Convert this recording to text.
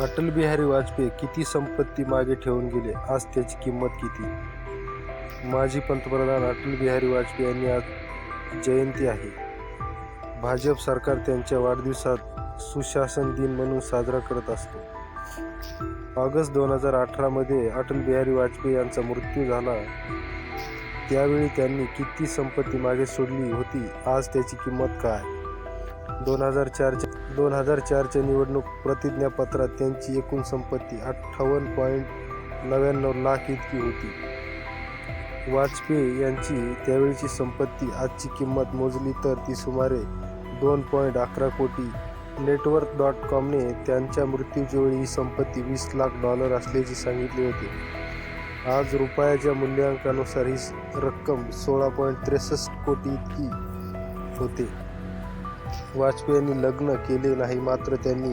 अटल बिहारी वाजपेयी किती संपत्ती मागे ठेवून गेले आज त्याची किंमत किती? माजी पंतप्रधान अटल बिहारी वाजपेयी यांनी आज जयंती आहे. भाजप सरकार त्यांच्या वाढदिवसात सुशासन दिन म्हणून साजरा करत असतो. ऑगस्ट दोन हजार अठरामध्ये अटल बिहारी वाजपेयी यांचा मृत्यू झाला. त्यावेळी त्यांनी किती संपत्ती मागे सोडली होती आज त्याची किंमत काय? दोन हजार चारच्या दोन हजार चारच्या निवडणूक प्रतिज्ञापत्रात त्यांची एकूण संपत्ती अठ्ठावन्न पॉईंट नव्याण्णव लाख इतकी होती. वाजपेयी यांची त्यावेळची संपत्ती आजची किंमत मोजली तर ती सुमारे दोन पॉईंट अकरा कोटी. नेटवर्क डॉट कॉमने त्यांच्या मृत्यूच्या वेळी ही संपत्ती वीस लाख डॉलर असल्याचे सांगितले होते. आज रुपयाच्या मूल्यांकानुसार ही रक्कम सोळा पॉईंट त्रेसष्ट कोटी इतकी होते. वाजपेयींनी लग्न केले नाही मात्र त्यांनी